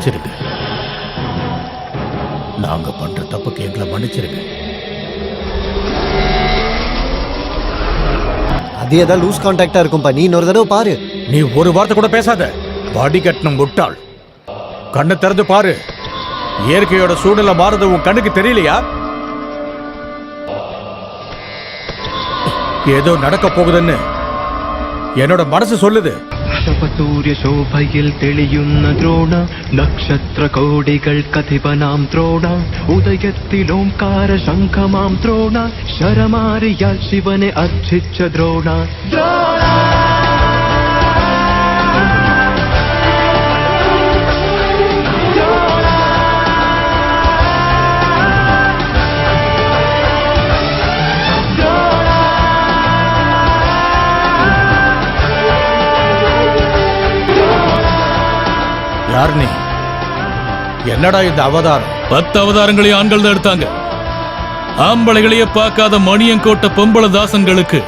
மன்னிச்சிருங்க. நாங்க பண்ற தப்புக்கு எங்களை மன்னிச்சிருங்க. அது ஏதாவது லூஸ் கான்டாக்டா இருக்கும்பா. நீ இன்னொரு தடவை பாரு. நீ ஒரு வார்த்தை கூட பேசாத. வடிகட்டின முட்டாள். கண்ணை திறந்து பாரு. இயற்கையோட சூழ்நிலை மாறுது. உன் கண்ணுக்கு தெரியலையா? ஏதோ நடக்க போகுதுன்னு என்னோட மனசு சொல்லுது. ശോഭയിൽ തെളിയുന്ന ദ്രോണ നക്ഷത്ര കോടികൾ കഥിപനാം ദ്രോണ ഉദയത്തിലോംകാര ശംഖമാം ദ്രോണ ശരമാരിയാൽ ശിവനെ അർച്ചിച്ച ദ്രോണ. யார் நீ என்னடா இந்த அவதாரம்? பத்து அவதாரங்களையும் ஆண்கள் தான் எடுத்தாங்க. ஆம்பளைகளையே பார்க்காத மணியங்கோட்ட பொம்பளை தாசங்களுக்கு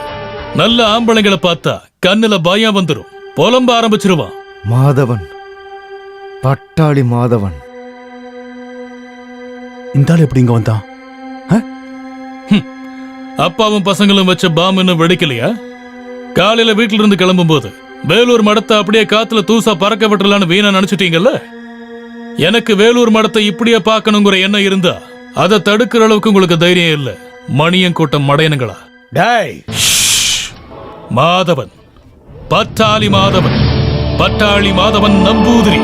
நல்ல ஆம்பளைங்களை பார்த்தா கண்ணுல பயம் வந்துரும். புலம்ப ஆரம்பிச்சிருவான். மாதவன். பட்டாளி மாதவன். இந்த ஆள் எப்படி இங்க வந்தான்? அப்பாவும் பசங்களும் வச்ச பாம் இன்னும் வெடிக்கலையா? காலையில வீட்டுல இருந்து கிளம்பும் போது வேலூர் மடத்தை அப்படியே காத்துல தூசா பறக்க விட்டுலான்னு வீணா நினைச்சிட்டீங்கல்ல? எனக்கு வேலூர் மடத்தை இப்படியே பார்க்கணுங்கிற எண்ணம் இருந்தா அதை தடுக்கிற அளவுக்கு உங்களுக்கு தைரியம் இல்ல. மணியங்கோட்டம் மடையனுங்களா டேய்! மாதவன். பட்டாளி மாதவன். பட்டாளி மாதவன் நம்பூதிரி.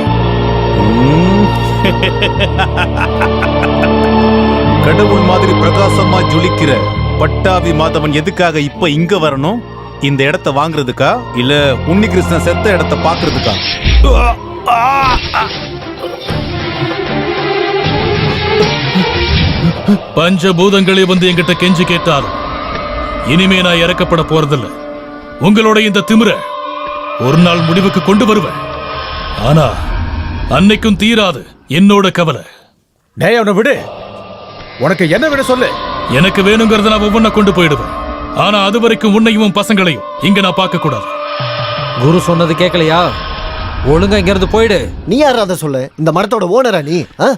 கடவுள் மாதிரி பிரகாசமா ஜொலிக்கிற பட்டாவி மாதவன் எதுக்காக இப்ப இங்க வரணும்? இந்த இடத்த வாங்குறதுக்கா? இல்ல உன்னிகிருஷ்ணன் செத்த இடத்த பாக்குறதுக்கா பஞ்சபூதங்களே வந்து என்கிட்ட கெஞ்சி கேட்டாலும் இனிமே நான் இறக்கப்பட போறதில்ல. உங்களோட இந்த திமிர ஒரு நாள் முடிவுக்கு கொண்டு வருவேன். ஆனா அன்னைக்கும் தீராது என்னோட கவலை. டேய் அவனை விடு. உனக்கு என்ன விட சொல்லு. எனக்கு வேணுங்கிறத நான் ஒவ்வொன்றை கொண்டு போயிடுவேன். ஆனா அது வரைக்கும் உன்னையும் உன் பசங்களையும் இங்க நான் பார்க்க கூடாது. குரு சொன்னது கேட்கலையா? ஒழுங்கா இங்க இருந்து போயிடு. நீ யாரா அதை சொல்ல? இந்த மரத்தோட ஓனரா நீ ஆ?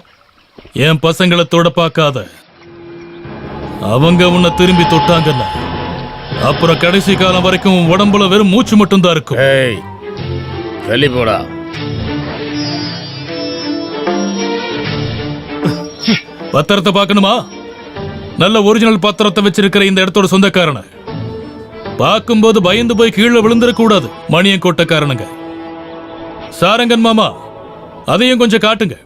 என் பசங்களை தொட பார்க்காத. அவங்க உன்னை திரும்பி தொட்டாங்கன்னு அப்புறம் கடைசி காலம் வரைக்கும் உடம்புல வெறும் மூச்சு மட்டும்தான் இருக்கும். ஏய் வெளி போடா. பத்திரத்தை பார்க்கணுமா? நல்ல ஒரிஜினல் பாத்திரத்தை வச்சிருக்கிற இந்த இடத்தோட சொந்தக்காரன. பார்க்கும்போது பயந்து போய் கீழே விழுந்துட கூடாது மணியம் கோட்டக்காரனுங்க சாரங்கன் மாமா அதையும் கொஞ்சம் காட்டுங்க.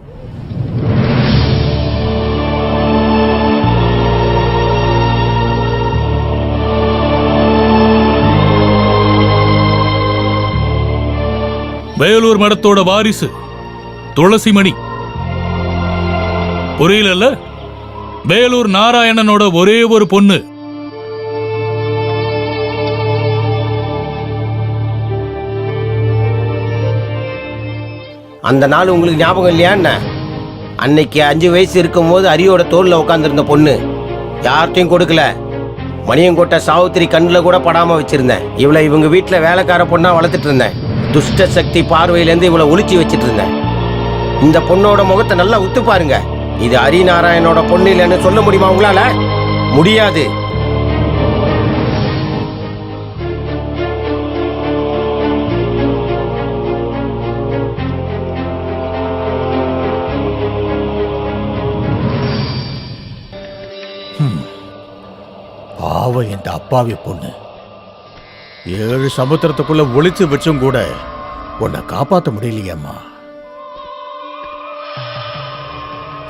வேலூர் மடத்தோட வாரிசு துளசிமணி. புரியலல்ல? வேலூர் நாராயணனோட ஒரே ஒரு பொண்ணு. அந்த நாள் உங்களுக்கு ஞாபகம் இல்லையா என்ன? அன்னைக்கு அஞ்சு வயசு இருக்கும்போது அரியோட தோல்ல உட்காந்துருந்த பொண்ணு. யார்கிட்டையும் கொடுக்கல. மணியங்கோட்டை சாவுத்திரி கண்ணில் கூட படாம வச்சிருந்தேன். இவளை இவங்க வீட்டில் வேலைக்கார பொண்ணா வளர்த்துட்டு இருந்தேன். துஷ்ட சக்தி பார்வையிலேருந்து இவளை ஒழிச்சு வச்சிட்டு இருந்தேன். இந்த பொண்ணோட முகத்தை நல்லா உத்து பாருங்க. இது ஹரிநாராயணோட பொண்ணு இல்லைன்னு சொல்ல முடியுமா உங்களால? முடியாது. பாவம் இந்த அப்பாவி பொண்ணு. ஏழு சமுத்திரத்துக்குள்ள ஒளிச்சு வச்சும் கூட உன்னை காப்பாற்ற முடியலையேம்மா.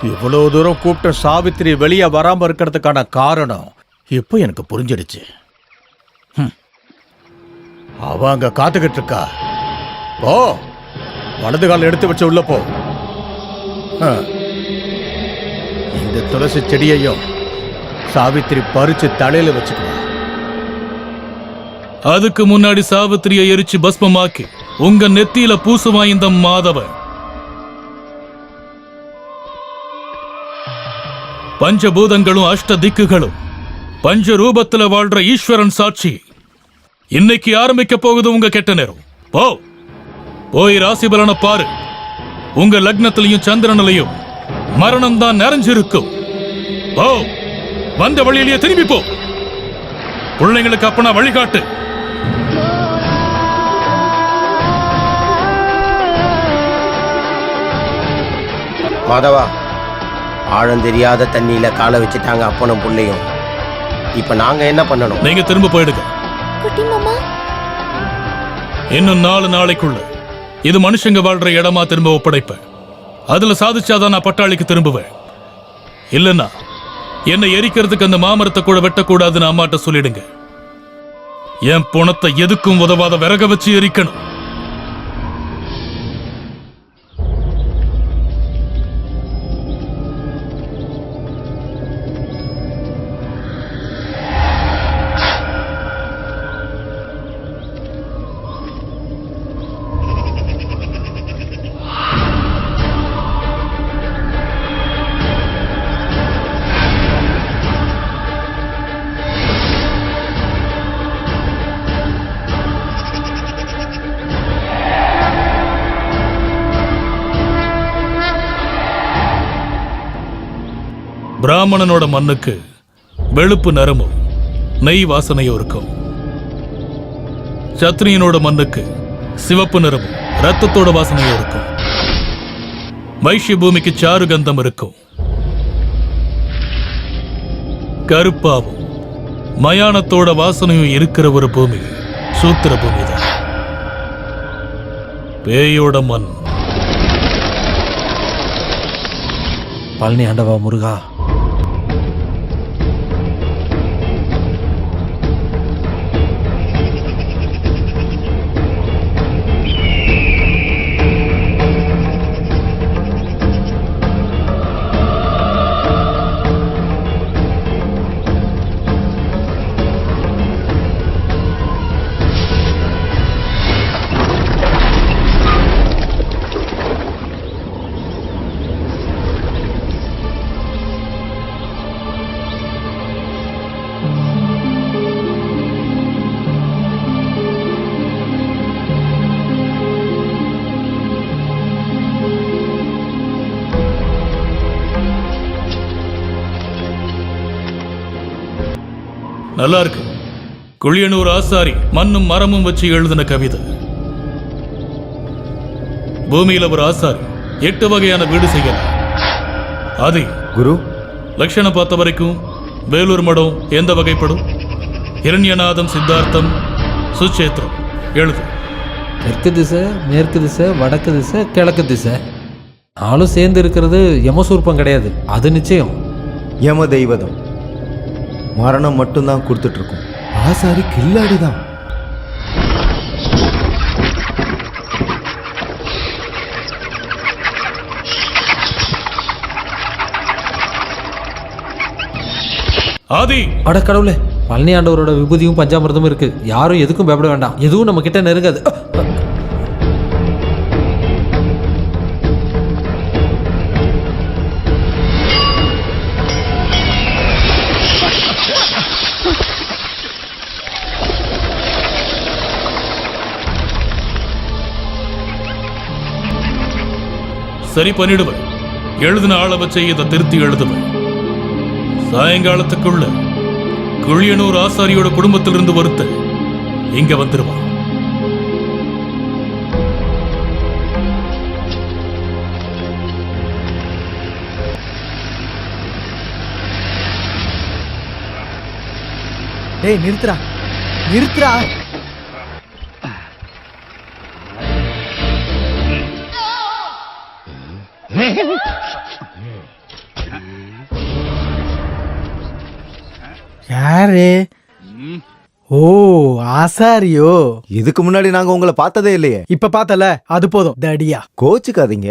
இவ்வளவு தூரம் கூப்பிட்ட சாவித்திரி வெளியே வராம இருக்கிறதுக்கான காரணம் இப்போ எனக்கு புரிஞ்சிடுச்சு. அவ அங்க காத்துக்கிட்டு இருக்கா. போ. வலது கால் எடுத்து வச்சு உள்ள போ. ஆ. இந்த துளசி செடியையும் சாவித்திரி பறிச்சு தலையில வச்சுக்குவா. அதுக்கு முன்னாடி சாவித்திரியை எரிச்சு பஸ்மமாக்கி உங்க நெத்தியில பூசுவான் இந்த மாதவன். பஞ்சபூதங்களும் அஷ்ட திக்குகளும் பஞ்ச ரூபத்துல வாழ்ற ஈஸ்வரன் சாட்சி. இன்னைக்கு ஆரம்பிக்க போகுது உங்க கெட்ட நேரம். போ. போய் ராசி பலனை பாரு. உங்க லக்னத்திலையும் சந்திரனிலையும் மரணம் தான் நிறைஞ்சிருக்கும். போ. வந்த வழியிலேயே திரும்பி போ. பிள்ளைங்களுக்கு அப்பனா வழிகாட்டு. மாதவா ஆழம் தெரியாத தண்ணியில காலை வச்சுட்டாங்க அப்பனும் புள்ளையும். இப்ப நாங்க என்ன பண்ணணும்? நீங்க திரும்ப போயிடுங்க. இன்னும் நாலு நாளைக்குள்ள இது மனுஷங்க வாழ்ற இடமா திரும்ப ஒப்படைப்பேன். அதுல சாதிச்சாதான் நான் பட்டாளிக்கு திரும்புவேன். இல்லைன்னா என்னை எரிக்கிறதுக்கு அந்த மாமரத்தை கூட வெட்டக்கூடாதுன்னு அம்மாட்ட சொல்லிடுங்க. என் புணத்தை எதுக்கும் உதவாத விறக வச்சு எரிக்கணும். பிராமணனோட மண்ணுக்கு வெளுப்பு நரமும் நெய் வாசனையும் இருக்கும் சத்ரியனோட மண்ணுக்கு சிவப்பு நிறமும் ரத்தத்தோட வாசனையும் இருக்கும் வைஷ்ய பூமிக்கு சாரு கந்தம் இருக்கும் கருப்பாவும் மயானத்தோட வாசனையும் இருக்கிற ஒரு பூமி சூத்திர பூமி தான் பேயோட மண். பழனி ஆண்டவா முருகா நல்லா இருக்கு குளியனூர் ஆசாரி மண்ணும் மரமும் வச்சு எழுதின கவிதை. பூமியில ஒரு ஆசாரி எட்டு வகையான வீடு செய்யலாம் அது குரு? லட்சணம் பார்த்த வரைக்கும் வேலூர் மடம் எந்த வகைப்படும்? இரண்யநாதம் சித்தார்த்தம் சுச்சேத்திரம். எழுது. தெற்கு திசை மேற்கு திசை வடக்கு திசை கிழக்கு திசை. நாலும் சேர்ந்து இருக்கிறது யமசூர்ப்பம் கிடையாது. அது நிச்சயம். யம தெய்வதம். மரணம் மட்டும்தான் கொடுத்துட்டு இருக்கோம் ஆசாரி கில்லாடி தான். ஆதி! அட கடவுளே பழனி ஆண்டவரோட விபூதியும் பஞ்சாமிர்தமும் இருக்கு. யாரும் எதுக்கும் பயப்பட வேண்டாம். எதுவும் நம்ம கிட்ட நெருங்காது. சரி பண்ணிடுவேன். எழுதின ஆளை வச்சு இதை திருத்தி எழுதுவேன். சாயங்காலத்துக்குள்ள குழியனூர் ஆசாரியோட குடும்பத்திலிருந்து ஒருத்த இங்க வந்துருவான். டேய் நிறுத்துறா நிறுத்துறா யாரு? ஓ ஆசாரியோ. இதுக்கு முன்னாடி நாங்க உங்களை பார்த்ததே இல்லையே. இப்ப பார்த்தல அது போதும். தடியா கோச்சுக்காதீங்க.